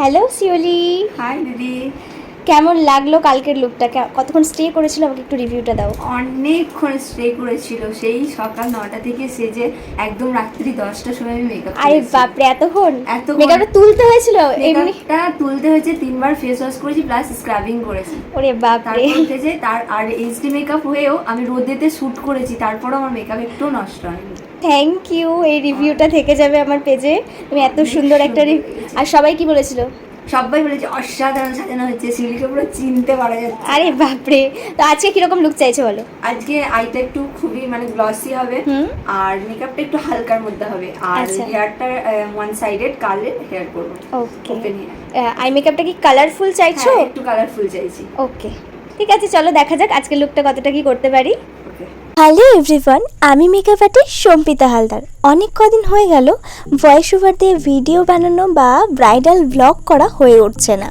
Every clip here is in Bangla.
হ্যালো শিওলি হাই দিদি. কেমন লাগল কালকের লুকটা কতক্ষণ স্টে করেছিল? আমাকে একটু রিভিউটা দাও। অনেকক্ষণ স্টে করেছিল। সেই সকাল নটা থেকে সেজে একদম রাত্রি দশটার সময় আমি মেকআপ আরে বাপরে এতক্ষণ? এতক্ষণ। মেকআপটা তুলতে হয়েছিল? এমনি মেকআপটা তুলতে হয়েছে তিনবার ফেস ওয়াশ করেছি প্লাস স্ক্রাবিং করেছি। ওরে বাপরে। তারপর উঠেছে তার আর এইচডি মেকআপ হয়েও আমি রোদেতে শ্যুট করেছি। তারপরও আমার মেকআপ একটু নষ্ট হয়নি। থ্যাংক ইউ এই রিভিউটা থেকে যাবে আমার পেজে। তুমি এত সুন্দর একটা আর সবাই কি বলেছিল? সবাই বলেছে অসাধারণ সাজানো হচ্ছে সিলিকে পুরো চিনতে পারা যাচ্ছে। আরে বাপরে তো আজকে কীরকম লুক চাইছো বলো? আজকে আইটা একটু খুবই মানে গ্লসি হবে। আর মেকআপটা একটু হালকার মধ্যে হবে। আর। হেয়ারটা ওয়ান সাইডেড কালের হেয়ার করব। ওকে আই মেকআপটা কি কালারফুল চাইছো? হ্যাঁ, একটু কালারফুল চাইছি। ওকে ঠিক আছে চলো দেখা যাক আজকের লুকটা কতটা কি করতে পারি। ওকে হ্যালো এভরিওয়ান আমি মেকআপ আর্টিস্ট সম্পিতা হালদার। অনেক কদিন হয়ে গেল ভয়েস ওভার দিয়ে ভিডিও বানানো বা ব্রাইডাল ব্লগ করা হয়ে উঠছে না।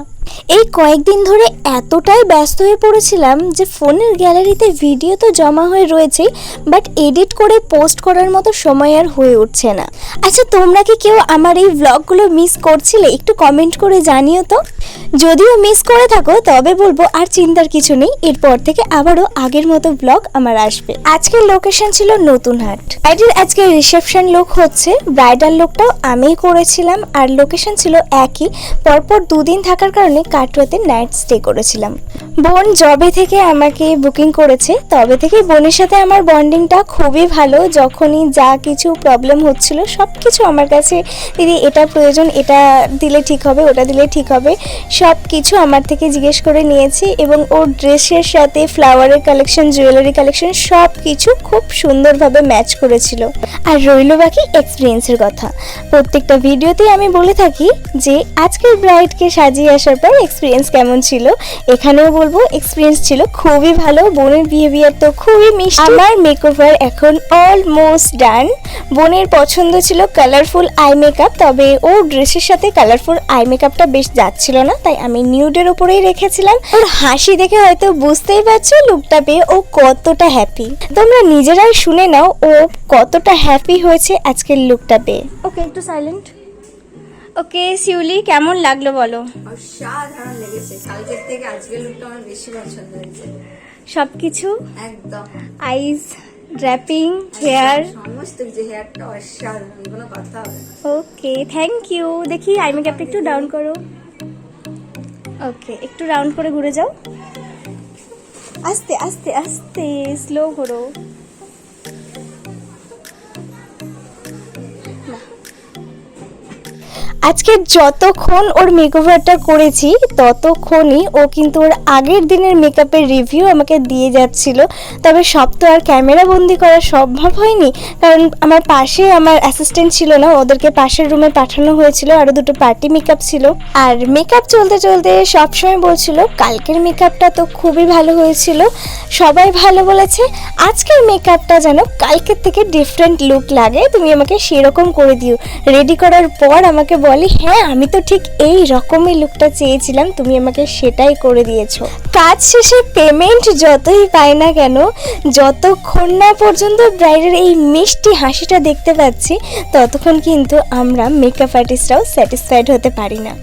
এই কয়েকদিন ধরে এতটাই ব্যস্ত হয়ে পড়েছিলাম যে ফোনের গ্যালারিতে ভিডিও তো জমা হয়ে রয়েছেই, বাট এডিট করে পোস্ট করার মতো সময় আর হয়ে উঠছে না। আচ্ছা তোমরা কি কেউ আমার এই ব্লগগুলো মিস করছিলে? একটু কমেন্ট করে জানিও তো। যদিও মিস করে থাকো, তবে বলব আর চিন্তার কিছু নেই, এরপর থেকে আবারও আগের মতো ব্লগ আমার আসবে। আজকের লোকেশন ছিল নতুন হাট ব্রাইডের আজকে রিসেপশন লুক হচ্ছে ব্রাইডাল লোকটাও আমিই করেছিলাম, আর লোকেশন ছিল একই। পরপর দুদিন থাকার কারণে কাটুয়াতে নাইট স্টে করেছিলাম। বোন জবে থেকে আমাকে বুকিং করেছে, তবে থেকে বোনের সাথে আমার বন্ডিংটা খুবই ভালো। যখনই যা কিছু প্রবলেম হচ্ছিল সব কিছু আমার কাছে, দিদি, এটা প্রয়োজন, এটা দিলে ঠিক হবে, ওটা দিলে ঠিক হবে। সব কিছু আমার থেকে জিজ্ঞেস করে নিয়েছে এবং ওর ড্রেসের সাথে ফ্লাওয়ারের কালেকশন জুয়েলারি কালেকশন সব কিছু খুব সুন্দরভাবে ম্যাচ করেছিল। আর রইল বাকি এক্সপিরিয়েন্সের কথা। প্রত্যেকটা ভিডিওতেই আমি বলে থাকি যে, আজকের ব্রাইডকে সাজিয়ে আসার পর এক্সপিরিয়েন্স কেমন ছিল? এখানেও বলব এক্সপিরিয়েন্স ছিল খুবই ভালো। বোনের বিহেভিয়ার তো খুবই মিষ্টি। আমার মেকওভার এখন অলমোস্ট ডান বোনের পছন্দ ছিল কালারফুল আই মেকআপ তবে ওর ড্রেসের সাথে কালারফুল আই মেকআপটা বেশ যাচ্ছিল না, তাই আমি নিউডের উপরেই রেখেছিলাম। ওর হাসি দেখে হয়তো বুঝতেই পারছ লুকটা পেয়ে ও কতটা হ্যাপি তোমরা নিজেরাই শুনে নাও ও কতটা হ্যাপি হয়েছে আজকের লুকটা পেয়ে। ওকে একটু সাইলেন্ট ওকে শিউলি কেমন লাগল বলো? অসাধারণ লেগেছে। কালকের থেকে আজকের লুকটা আমার বেশি পছন্দ হয়েছে। সব কিছু একদম আইস ড্র্যাপিং হেয়ার সমস্ত কিছু হেয়ারটা অসাধারণ কোনো কথা হবে ওকে থ্যাংক ইউ দেখি আই মেকআপটা একটু ডাউন করো। ওকে একটু রাউন্ড করে ঘুরে যাও। আস্তে আস্তে আস্তে স্লো করো। আজকে যতক্ষণ ওর মেকওভারটা করেছি, ততক্ষণই ও কিন্তু ওর আগের দিনের মেকআপের রিভিউ আমাকে দিয়ে যাচ্ছিল। তবে সব তো আর ক্যামেরা বন্দি করা সম্ভব হয়নি, কারণ আমার পাশে আমার অ্যাসিস্ট্যান্ট ছিল না, ওদেরকে পাশের রুমে পাঠানো হয়েছিল, আরও দুটো পার্টি মেকআপ ছিল। আর মেকআপ চলতে চলতে সবসময় বলছিল, কালকের মেকআপটা তো খুবই ভালো হয়েছিল, সবাই ভালো বলেছে, আজকের মেকআপটা যেন কালকের থেকে ডিফারেন্ট লুক লাগে, তুমি আমাকে সেরকম করে দিও। রেডি করার পর আমাকে বলে হ্যাঁ আমি তো ঠিক এই রকমই লুকটা চেয়েছিলাম, তুমি আমাকে সেটাই করে দিয়েছ। কাজ শেষে পেমেন্ট যতই পাই না কেন, যতক্ষণ না পর্যন্ত ব্রাইডের এই মিষ্টি হাসিটা দেখতে পাচ্ছি, ততক্ষণ কিন্তু আমরা মেকআপ আর্টিস্টরাও স্যাটিসফাইড হতে পারি না।